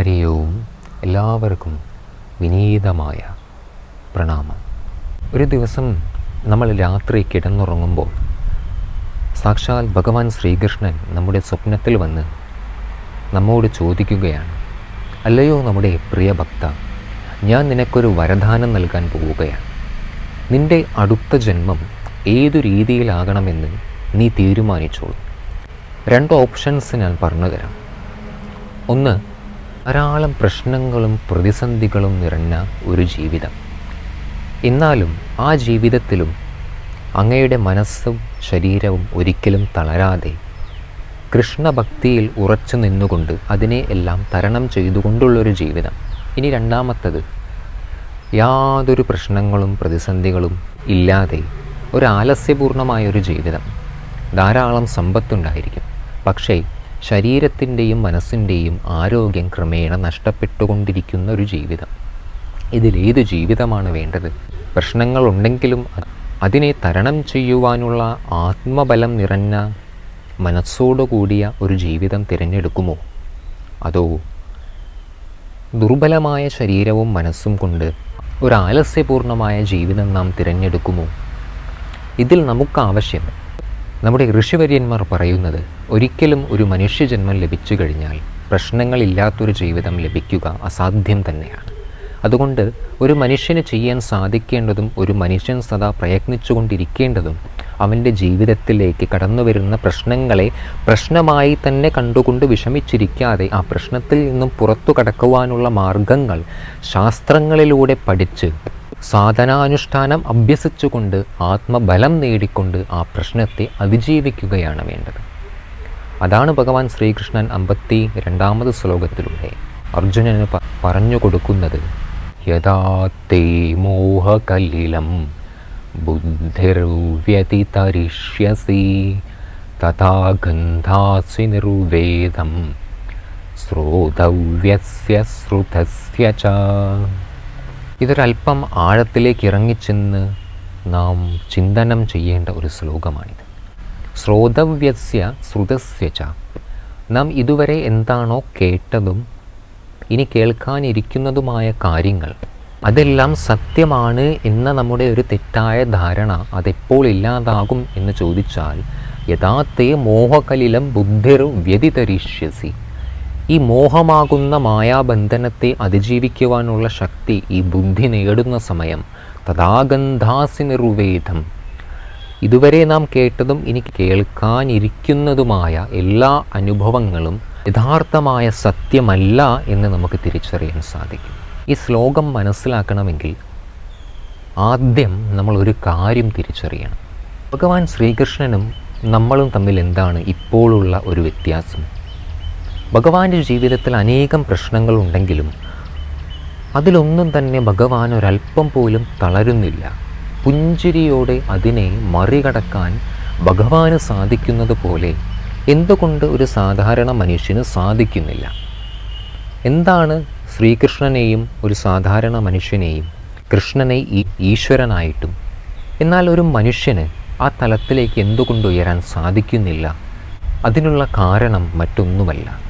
ഹരി ഓം എല്ലാവർക്കും വിനീതമായ പ്രണാമം. ഒരു ദിവസം നമ്മൾ രാത്രി കിടന്നുറങ്ങുമ്പോൾ സാക്ഷാൽ ഭഗവാൻ ശ്രീകൃഷ്ണൻ നമ്മുടെ സ്വപ്നത്തിൽ വന്ന് നമ്മോട് ചോദിക്കുകയാണ് അല്ലയോ നമ്മുടെ പ്രിയ ഭക്ത ഞാൻ നിനക്കൊരു വരദാനം നൽകാൻ പോവുകയാണ്. നിന്റെ അടുത്ത ജന്മം ഏതു രീതിയിലാകണമെന്ന് നീ തീരുമാനിച്ചോളൂ. രണ്ട് ഓപ്ഷൻസ് ഞാൻ പറഞ്ഞുതരാം. ഒന്ന് ധാരാളം പ്രശ്നങ്ങളും പ്രതിസന്ധികളും നിറഞ്ഞ ഒരു ജീവിതം. എന്നാലും ആ ജീവിതത്തിലും അങ്ങയുടെ മനസ്സും ശരീരവും ഒരിക്കലും തളരാതെ കൃഷ്ണഭക്തിയിൽ ഉറച്ചു നിന്നുകൊണ്ട് അതിനെ എല്ലാം തരണം ചെയ്തുകൊണ്ടുള്ളൊരു ജീവിതം. ഇനി രണ്ടാമത്തത് യാതൊരു പ്രശ്നങ്ങളും പ്രതിസന്ധികളും ഇല്ലാതെ ഒരു ആലസ്യപൂർണമായൊരു ജീവിതം. ധാരാളം സമ്പത്തുണ്ടായിരിക്കും. പക്ഷേ ശരീരത്തിന്റെയും മനസ്സിന്റെയും ആരോഗ്യം ക്രമേണ നഷ്ടപ്പെട്ടുകൊണ്ടിരിക്കുന്ന ഒരു ജീവിതം. ഇതിലേത് ജീവിതമാണ് വേണ്ടത്? പ്രശ്നങ്ങളുണ്ടെങ്കിലും അതിനെ തരണം ചെയ്യുവാനുള്ള ആത്മബലം നിറഞ്ഞ മനസ്സോടുകൂടിയ ഒരു ജീവിതം തിരഞ്ഞെടുക്കുമോ? അതോ ദുർബലമായ ശരീരവും മനസ്സും കൊണ്ട് ഒരു ആലസ്യപൂർണമായ ജീവിതം നാം തിരഞ്ഞെടുക്കുമോ? ഇതിൽ നമുക്കാവശ്യം. നമ്മുടെ ഋഷിവര്യന്മാർ പറയുന്നത് ഒരിക്കലും ഒരു മനുഷ്യജന്മം ലഭിച്ചു കഴിഞ്ഞാൽ പ്രശ്നങ്ങളില്ലാത്തൊരു ജീവിതം ലഭിക്കുക അസാധ്യം തന്നെയാണ്. അതുകൊണ്ട് ഒരു മനുഷ്യന് ചെയ്യാൻ സാധിക്കേണ്ടതും ഒരു മനുഷ്യൻ സദാ പ്രയത്നിച്ചുകൊണ്ടിരിക്കേണ്ടതും അവന്റെ ജീവിതത്തിലേക്ക് കടന്നു വരുന്ന പ്രശ്നങ്ങളെ പ്രശ്നമായി തന്നെ കണ്ടുകൊണ്ട് വിഷമിച്ചിരിക്കാതെ ആ പ്രശ്നത്തിൽ നിന്നും പുറത്തു കടക്കുവാനുള്ള മാർഗങ്ങൾ ശാസ്ത്രങ്ങളിലൂടെ പഠിച്ച് സാധനാനുഷ്ഠാനം അഭ്യസിച്ചുകൊണ്ട് ആത്മബലം നേടിക്കൊണ്ട് ആ പ്രശ്നത്തെ അതിജീവിക്കുകയാണ് വേണ്ടത്. അതാണ് ഭഗവാൻ ശ്രീകൃഷ്ണൻ അമ്പത്തി രണ്ടാമത് ശ്ലോകത്തിലൂടെ അർജുനന് പറഞ്ഞു കൊടുക്കുന്നത്. യഥാ തേ മോഹകലിലം ബുദ്ധിർവ്യതിതരിഷ്യസി തഥാ ഗന്ധാസി നിർവേദം ശ്രോതവ്യസ്യ ശ്രുതസ്യ ച ഇതൊരല്പം ആഴത്തിലേക്ക് ഇറങ്ങിച്ചെന്ന് നാം ചിന്തനം ചെയ്യേണ്ട ഒരു ശ്ലോകമാണിത്. ശ്രോതവ്യസ്യ ശ്രുതസ്യ ച. നാം ഇതുവരെ എന്താണോ കേട്ടതും ഇനി കേൾക്കാനിരിക്കുന്നതുമായ കാര്യങ്ങൾ അതെല്ലാം സത്യമാണ് എന്ന നമ്മുടെ ഒരു തെറ്റായ ധാരണ അതെപ്പോൾ ഇല്ലാതാകും എന്ന് ചോദിച്ചാൽ യഥാർത്ഥേ മോഹകലിലം ബുദ്ധിർ വ്യതിതരിഷ്യസി. ഈ മോഹമാകുന്ന മായാബന്ധനത്തെ അതിജീവിക്കുവാനുള്ള ശക്തി ഈ ബുദ്ധി നേടുന്ന സമയം. തഥാഗന്ധാസി നിർവേദം ഇതുവരെ നാം കേട്ടതും ഇനി കേൾക്കാനിരിക്കുന്നതുമായ എല്ലാ അനുഭവങ്ങളും യഥാർത്ഥമായ സത്യമല്ല എന്ന് നമുക്ക് തിരിച്ചറിയാൻ സാധിക്കും. ഈ ശ്ലോകം മനസ്സിലാക്കണമെങ്കിൽ ആദ്യം നമ്മൾ ഒരു കാര്യം തിരിച്ചറിയണം. ഭഗവാൻ ശ്രീകൃഷ്ണനും നമ്മളും തമ്മിൽ എന്താണ് ഇപ്പോഴുള്ള ഒരു വ്യത്യാസം? ഭഗവാന്റെ ജീവിതത്തിൽ അനേകം പ്രശ്നങ്ങളുണ്ടെങ്കിലും അതിലൊന്നും തന്നെ ഭഗവാൻ ഒരല്പം പോലും തളരുന്നില്ല. പുഞ്ചിരിയോടെ അതിനെ മറികടക്കാൻ ഭഗവാന് സാധിക്കുന്നത് പോലെ എന്തുകൊണ്ട് ഒരു സാധാരണ മനുഷ്യന് സാധിക്കുന്നില്ല? എന്താണ് ശ്രീകൃഷ്ണനെയും ഒരു സാധാരണ മനുഷ്യനെയും കൃഷ്ണനെ ഈശ്വരനായിട്ടും എന്നാൽ ഒരു മനുഷ്യന് ആ തലത്തിലേക്ക് എന്തുകൊണ്ട് ഉയരാൻ സാധിക്കുന്നില്ല? അതിനുള്ള കാരണം മറ്റൊന്നുമല്ല.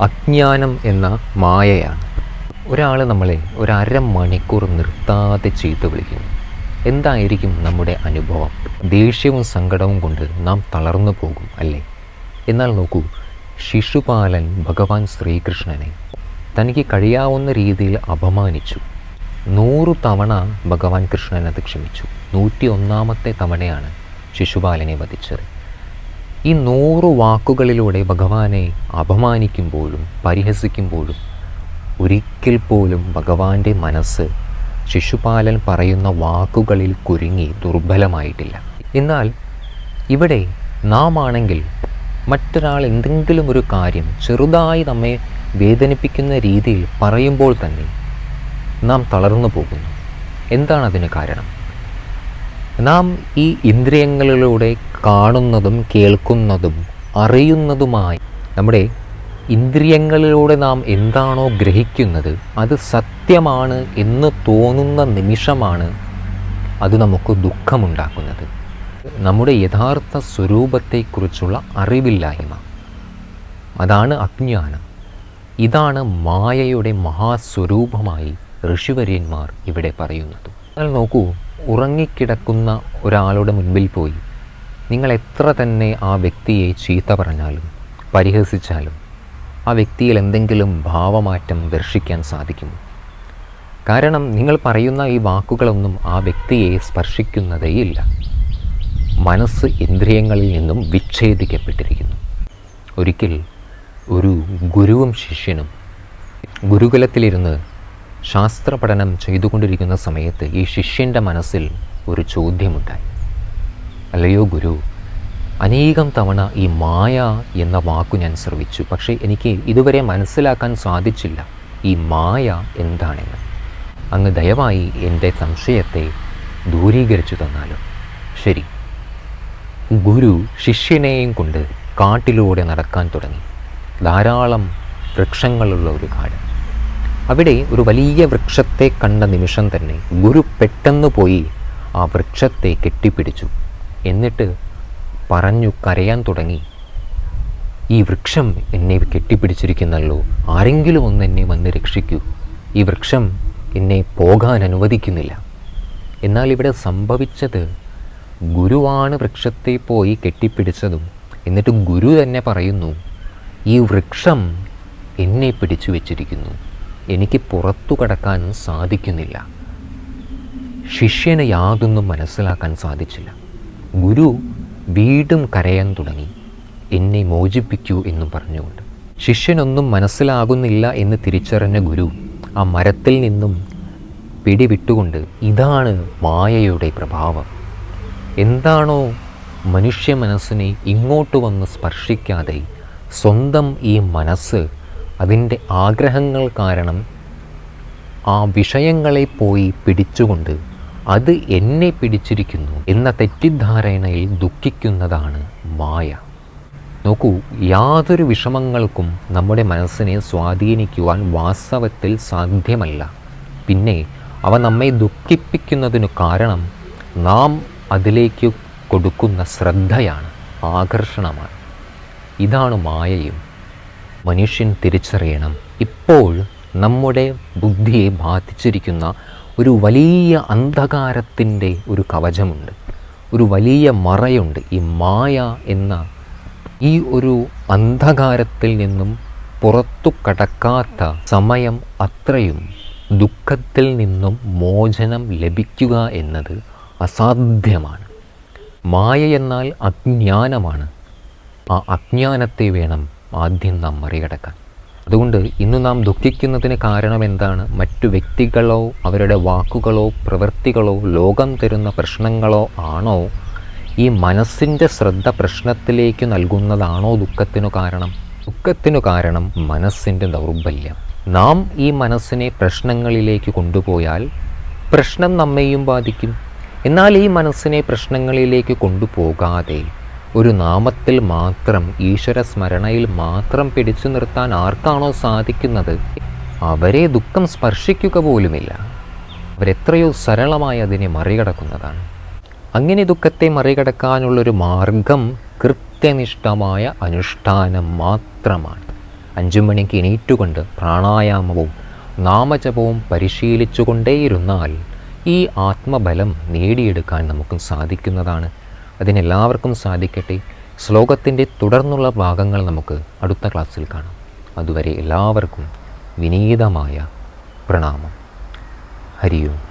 അജ്ഞാനം എന്ന മായയാണ്. ഒരാൾ നമ്മളെ ഒരു മണിക്കൂർ നിർത്താതെ ചീത്ത വിളിക്കുന്നു. എന്തായിരിക്കും നമ്മുടെ അനുഭവം? ദേഷ്യവും സങ്കടവും കൊണ്ട് നാം തളർന്നു പോകും അല്ലേ? എന്നാൽ നോക്കൂ ശിശുപാലൻ ഭഗവാൻ ശ്രീകൃഷ്ണനെ തനിക്ക് കഴിയാവുന്ന രീതിയിൽ അപമാനിച്ചു. നൂറു തവണ ഭഗവാൻ കൃഷ്ണൻ അത് ക്ഷമിച്ചു. നൂറ്റി ഒന്നാമത്തെ തവണയാണ് ശിശുപാലനെ വധിച്ചത്. ഈ നൂറ് വാക്കുകളിലൂടെ ഭഗവാനെ അപമാനിക്കുമ്പോഴും പരിഹസിക്കുമ്പോഴും ഒരിക്കൽ പോലും ഭഗവാന്റെ മനസ്സ് ശിശുപാലൻ പറയുന്ന വാക്കുകളിൽ കുരുങ്ങി ദുർബലമായിട്ടില്ല. എന്നാൽ ഇവിടെ നാം ആണെങ്കിൽ മറ്റൊരാൾ എന്തെങ്കിലും ഒരു കാര്യം ചെറുതായി നമ്മെ വേദനിപ്പിക്കുന്ന രീതിയിൽ പറയുമ്പോൾ തന്നെ നാം തളർന്നു പോകുന്നു. എന്താണ് അതിന് കാരണം? നാം ഈ ഇന്ദ്രിയങ്ങളിലൂടെ കാണുന്നതും കേൾക്കുന്നതും അറിയുന്നതുമായി. നമ്മുടെ ഇന്ദ്രിയങ്ങളിലൂടെ നാം എന്താണോ ഗ്രഹിക്കുന്നത് അത് സത്യമാണ് എന്ന് തോന്നുന്ന നിമിഷമാണ് അത് നമുക്ക് ദുഃഖമുണ്ടാക്കുന്നത്. നമ്മുടെ യഥാർത്ഥ സ്വരൂപത്തെക്കുറിച്ചുള്ള അറിവില്ലായ്മ. അതാണ് അജ്ഞാനം. ഇതാണ് മായയുടെ മഹാസ്വരൂപമായി ഋഷിവര്യന്മാർ ഇവിടെ പറയുന്നത്. എന്നാൽ നോക്കൂ ഉറങ്ങിക്കിടക്കുന്ന ഒരാളുടെ മുൻപിൽ പോയി. നിങ്ങൾ എത്ര തന്നെ ആ വ്യക്തിയെ ചീത്ത പറഞ്ഞാലും പരിഹസിച്ചാലും ആ വ്യക്തിയിൽ എന്തെങ്കിലും ഭാവമാറ്റം ദർശിക്കാൻ സാധിക്കും കാരണം നിങ്ങൾ പറയുന്ന ഈ വാക്കുകളൊന്നും ആ വ്യക്തിയെ സ്പർശിക്കുന്നതേയില്ല മനസ്സ് ഇന്ദ്രിയങ്ങളിൽ നിന്നും വിച്ഛേദിക്കപ്പെട്ടിരിക്കുന്നു. ഒരിക്കൽ ഒരു ഗുരുവും ശിഷ്യനും ഗുരുകുലത്തിലിരുന്ന് ശാസ്ത്ര പഠനം ചെയ്തുകൊണ്ടിരിക്കുന്ന സമയത്ത് ഈ ശിഷ്യന്റെ മനസ്സിൽ ഒരു ചോദ്യമുണ്ടായി. അല്ലയോ ഗുരു? അനേകം തവണ ഈ മായ എന്ന വാക്കു ഞാൻ ശ്രവിച്ചു. പക്ഷേ എനിക്ക് ഇതുവരെ മനസ്സിലാക്കാൻ സാധിച്ചില്ല ഈ മായ എന്താണെന്ന്. അങ്ങ് ദയവായി എന്റെ സംശയത്തെ ദൂരീകരിച്ചു തന്നാലും ശരി. ഗുരു ശിഷ്യനെയും കൊണ്ട് കാട്ടിലൂടെ നടക്കാൻ തുടങ്ങി. ധാരാളം വൃക്ഷങ്ങളുള്ള ഒരു കാട്. അവിടെ ഒരു വലിയ വൃക്ഷത്തെ കണ്ട നിമിഷം തന്നെ ഗുരു പെട്ടെന്ന് പോയി ആ വൃക്ഷത്തെ കെട്ടിപ്പിടിച്ചു. എന്നിട്ട് പറഞ്ഞു കരയാൻ തുടങ്ങി. ഈ വൃക്ഷം എന്നെ കെട്ടിപ്പിടിച്ചിരിക്കുന്നല്ലോ. ആരെങ്കിലും ഒന്ന് എന്നെ വന്ന് രക്ഷിക്കൂ. ഈ വൃക്ഷം എന്നെ പോകാൻ അനുവദിക്കുന്നില്ല. എന്നാൽ ഇവിടെ സംഭവിച്ചത് ഗുരുവാണ് വൃക്ഷത്തെ പോയി കെട്ടിപ്പിടിച്ചതും. എന്നിട്ട് ഗുരു തന്നെ പറയുന്നു ഈ വൃക്ഷം എന്നെ പിടിച്ചു വച്ചിരിക്കുന്നു. എനിക്ക് പുറത്തു കടക്കാൻ സാധിക്കുന്നില്ല. ശിഷ്യന് യാതൊന്നും മനസ്സിലാക്കാൻ സാധിച്ചില്ല. ഗുരു വീണ്ടും കരയാൻ തുടങ്ങി. എന്നെ മോചിപ്പിക്കൂ എന്നും പറഞ്ഞുകൊണ്ട്. ശിഷ്യനൊന്നും മനസ്സിലാകുന്നില്ല എന്ന് തിരിച്ചറിഞ്ഞ ഗുരു ആ മരത്തിൽ നിന്നും പിടിവിട്ടുകൊണ്ട് ഇതാണ് മായയുടെ പ്രഭാവം. എന്താണോ മനുഷ്യ മനസ്സിനെ ഇങ്ങോട്ട് വന്ന് സ്പർശിക്കാതെ സ്വന്തം ഈ മനസ്സ് അതിന്റെ ആഗ്രഹങ്ങൾ കാരണം ആ വിഷയങ്ങളെ പോയി പിടിച്ചുകൊണ്ട് അത് എന്നെ പിടിച്ചിരിക്കുന്നു എന്ന തെറ്റിദ്ധാരണയിൽ ദുഃഖിക്കുന്നതാണ് മായ. നോക്കൂ യാതൊരു വിഷമങ്ങൾക്കും നമ്മുടെ മനസ്സിനെ സ്വാധീനിക്കുവാൻ വാസ്തവത്തിൽ സാധ്യമല്ല. പിന്നെ അവ നമ്മെ ദുഃഖിപ്പിക്കുന്നതിനു കാരണം നാം അതിലേക്ക് കൊടുക്കുന്ന ശ്രദ്ധയാണ് ആകർഷണമാണ്. ഇതാണ് മായയും. മനുഷ്യൻ തിരിച്ചറിയണം. ഇപ്പോൾ നമ്മുടെ ബുദ്ധിയെ ബാധിച്ചിരിക്കുന്ന ഒരു വലിയ അന്ധകാരത്തിന്റെ ഒരു കവചമുണ്ട്. ഒരു വലിയ മറയുണ്ട്. ഈ മായ എന്ന ഈ ഒരു അന്ധകാരത്തിൽ നിന്നും പുറത്തു കടക്കാത്ത സമയം അത്രയും ദുഃഖത്തിൽ നിന്നും മോചനം ലഭിക്കുക എന്നത് അസാധ്യമാണ്. മായ എന്നാൽ അജ്ഞാനമാണ്. ആ അജ്ഞാനത്തെ വേണം ആദ്യം നാം മറികടക്കാൻ. അതുകൊണ്ട് ഇന്ന് നാം ദുഃഖിക്കുന്നതിന് കാരണം എന്താണ്? മറ്റു വ്യക്തികളോ അവരുടെ വാക്കുകളോ പ്രവൃത്തികളോ ലോകം തരുന്ന പ്രശ്നങ്ങളോ ആണോ? ഈ മനസ്സിന്റെ ശ്രദ്ധ പ്രശ്നത്തിലേക്ക് നൽകുന്നതാണോ ദുഃഖത്തിനു കാരണം? ദുഃഖത്തിനു കാരണം മനസ്സിന്റെ ദൗർബല്യം. നാം ഈ മനസ്സിനെ പ്രശ്നങ്ങളിലേക്ക് കൊണ്ടുപോയാൽ പ്രശ്നം നമ്മെയും ബാധിക്കും. എന്നാൽ ഈ മനസ്സിനെ പ്രശ്നങ്ങളിലേക്ക് കൊണ്ടുപോകാതെ ഒരു നാമത്തിൽ മാത്രം ഈശ്വര സ്മരണയിൽ മാത്രം പിടിച്ചു നിർത്താൻ ആർക്കാണോ സാധിക്കുന്നത്? അവരെ ദുഃഖം സ്പർശിക്കുക പോലുമില്ല. അവരെത്രയോ സരളമായി അതിനെ മറികടക്കുന്നതാണ്. അങ്ങനെ ദുഃഖത്തെ മറികടക്കാനുള്ളൊരു മാർഗം കൃത്യനിഷ്ഠമായ അനുഷ്ഠാനം മാത്രമാണ്. അഞ്ചു മണിക്ക് എണീറ്റുകൊണ്ട് പ്രാണായാമവും നാമജപവും പരിശീലിച്ചുകൊണ്ടേയിരുന്നാൽ ഈ ആത്മബലം നേടിയെടുക്കാൻ നമുക്ക് സാധിക്കുന്നതാണ് അതിനെല്ലാവർക്കും സാധിക്കട്ടെ. ശ്ലോകത്തിന്റെ തുടർന്നുള്ള ഭാഗങ്ങൾ നമുക്ക് അടുത്ത ക്ലാസ്സിൽ കാണാം. അതുവരെ എല്ലാവർക്കും വിനീതമായ പ്രണാമം. ഹരിയോം.